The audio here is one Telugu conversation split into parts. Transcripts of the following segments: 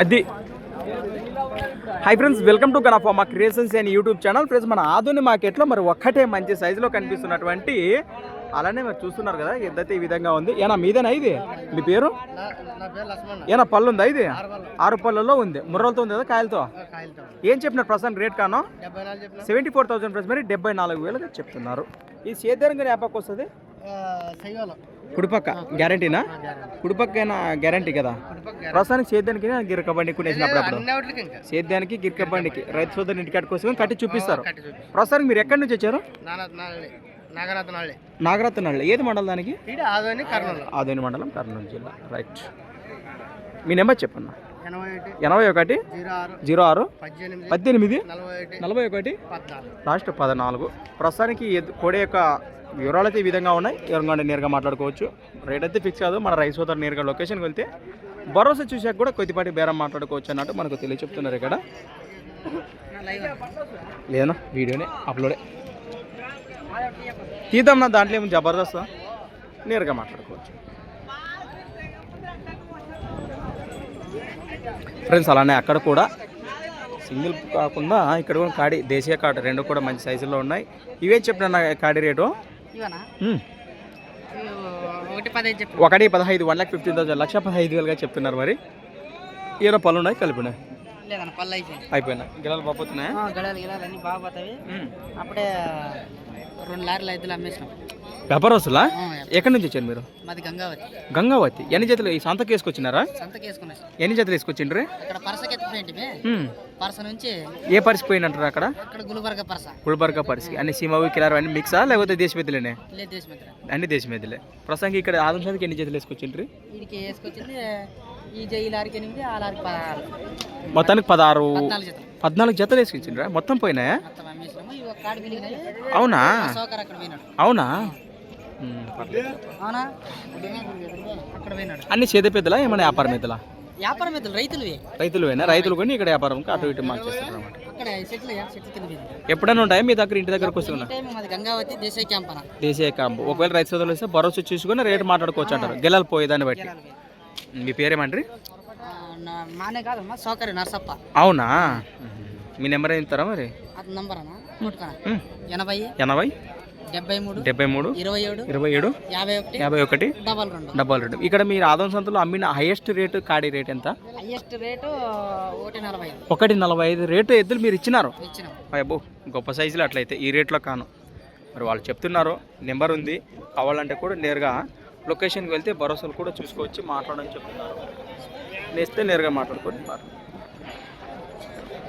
అది. హాయ్ ఫ్రెండ్స్ వెల్కమ్ టు గనఫా మా creations and YouTube channel friends మన ఆధుని మార్కెట్లో మరి ఒక్కటే మంచి సైజులో కనిపిస్తున్నటువంటి అలానే మీరు చూస్తున్నారు కదా ఎద్దైతే ఈ విధంగా ఉంది. ఏనా మీదేనా ఇది? మీ పేరు? ఏనా పళ్ళు ఉందా ఇది? ఆరు పళ్ళలో ఉంది. ముర్రలతో ఉంది కదా కాయలతో? ఏం చెప్పినారు ప్రస్తుతం రేట్ కాను? సెవెంటీ ఫోర్ థౌసండ్ ప్రైస్ మరి డెబ్బై నాలుగు వేలుగా చెప్తున్నారు. ఈ సేద్యానికి యాపక్ వస్తుంది కుడిపక్క గ్యారంటీనా? కుడిపక్కైనా గ్యారంటీ కదా? ప్రస్తుతానికి సేద్యానికి గిరక బండి కొనేసినప్పుడు అప్పుడు. సేద్యానికి గిరక బండికి రైతు సోదరుని ఇంటికాడికి కోసం కట్టి చూపిస్తారు. ప్రస్తుతానికి మీరు ఎక్కడి నుంచి వచ్చారు? నాగనాథ్ నాళ్ళే. నాగరత్నహళ్ళి ఏది మండలం దానికి? ఆదోని మండలం కర్నూలు జిల్లా. రైట్. మీ నెంబర్ చెప్పన్న? ఎనభై ఒకటి జీరో ఆరు పద్దెనిమిది నలభై ఒకటి లాస్ట్ పద్నాలుగు. ప్రస్తుతానికి కోడి యొక్క వివరాలు అయితే ఈ విధంగా ఉన్నాయి. ఎవరికంటే నేరుగా మాట్లాడుకోవచ్చు. రేట్ అయితే ఫిక్స్ కాదు. మన రైస్ సోదరు నేరుగా లొకేషన్కి వెళ్తే భరోసా చూసాక కూడా కొద్దిపాటి బేరం మాట్లాడుకోవచ్చు అన్నట్టు మనకు తెలియ చెప్తున్నారు ఇక్కడ. లేదన్నా వీడియోనే అప్లోడే తీద్దాం నా దాంట్లో ఏమి జబర్దస్త్. నేరుగా మాట్లాడుకోవచ్చు. ఫ్రెండ్స్ అలానే అక్కడ కూడా సింగిల్ కాకుండా ఇక్కడ కూడా కాడి దేశీయ కాడి రెండు కూడా మంచి సైజుల్లో ఉన్నాయి. ఇవే చెప్పిన కాడి రేటు ఒకటి పదహైదు వన్ లాక్ ఫిఫ్టీన్ థౌసండ్. లక్ష పదహైదు వేలుగా చెప్తున్నారు మరి. ఏదో పళ్ళు ఉన్నాయి? కలిపినాయి అయిపోయినాయి. గిలాలు బాపోతున్నాయా గడాలు గిడాలు అన్ని బాగా పోతాయి. అప్పుడే రెండు లారీలు ఐదులు అమ్మేసినాం. వ్యాపారస్తులా? ఎక్కడి నుంచి వచ్చారు మీరు? మాది గంగావతి. గంగావతి. ఎన్ని జతలు ఈ సంతకి వేసుకొచ్చినారా సంతకి వేసుకున్నాం ఎన్ని జతలు వేసుకొచ్చిండ్రు? అక్కడ పరసకి. పరస నుంచి ఏ పరిస్థితి పోయినంటారు అక్కడ? అక్కడ గుల్బర్గ పరస. గుల్బర్గా పరిస్థితి అన్ని సీమవి కిలారు అన్ని మిక్సా? లేకపోతే దేశమిత్ర అన్ని దేశమెద్దులే ప్రస్తుతానికి ఇక్కడ ఆదం సంతకి ఎన్ని జతలు వేసుకొచ్చిండ్రు? వీడికి వేసుకొచ్చింది ఈ ఎనిమిది ఆ లారీకి పదహారు. మొత్తానికి పదహారు పద్నాలుగు జతలు. వేసుకొచ్చిండ్రా? మొత్తం పోయినాయా? అవునా? అవునా. అవునా? అన్ని చేతి పెద్దలా ఏమైనా వ్యాపారం పెద్దలా? వ్యాపారం రైతులు రైతులు పోయినా? రైతులు కొని ఇక్కడ వ్యాపారం అటు ఇటు మార్చేస్తారు అనమాట ఎప్పుడైనా ఉంటాయా మీ దగ్గర ఇంటి దగ్గరకు వస్తున్నా? గంగావతి దేశాయ క్యాంప్ దేశీయ కాంపు ఒకవేళ రైతు సోదరులు వస్తే భరోసా చూసుకొని రేటు మాట్లాడుకోవచ్చు అంటారు. గెలాలు పోయేదాన్ని బట్టి. మీ పేరేమంటారు మానే కాదమ్మా సోకరి నర్సప్ప. అవునా? మీ నెంబర్ ఏం ఇస్తారా మరి? నంబర్ అన్న ఎనభై. ఎనభై? డెబ్బై మూడు డెబ్బై మూడు ఇరవై ఏడు ఇరవై ఏడు యాభై ఒకటి యాభై ఒకటి డబల్ రెండు. డబల్ రెండు. ఇక్కడ మీరు ఆదం సంతలో అమ్మిన హైయెస్ట్ రేటు కాడి రేట్ ఎంత? హైయెస్ట్ రేటు ఒకటి నలభై ఐదు. ఒకటి నలభై ఐదు రేటు ఎద్దులు మీరు ఇచ్చినారు? ఇచ్చినాం. అబ్బో గొప్ప సైజులో అట్లయితే ఈ రేట్లో కాను. మరి వాళ్ళు చెప్తున్నారు నెంబర్ ఉంది కావాలంటే కూడా నేరుగా లొకేషన్కి వెళ్తే భరోసాలు కూడా చూసుకోవచ్చు మాట్లాడని చెప్తున్నారు. నేస్తే నేరుగా మాట్లాడుకోండి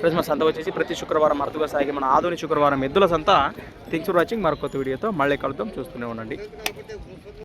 ప్రతి సంత వచ్చేసి ప్రతి శుక్రవారం అరుదుగా సాగి మన ఆధునిక శుక్రవారం ఎద్దుల సంత. థింక్స్ ఫర్ వాచింగ్ మరొక వీడియోతో మళ్ళీ కలుద్దాం. చూస్తూనే ఉండండి.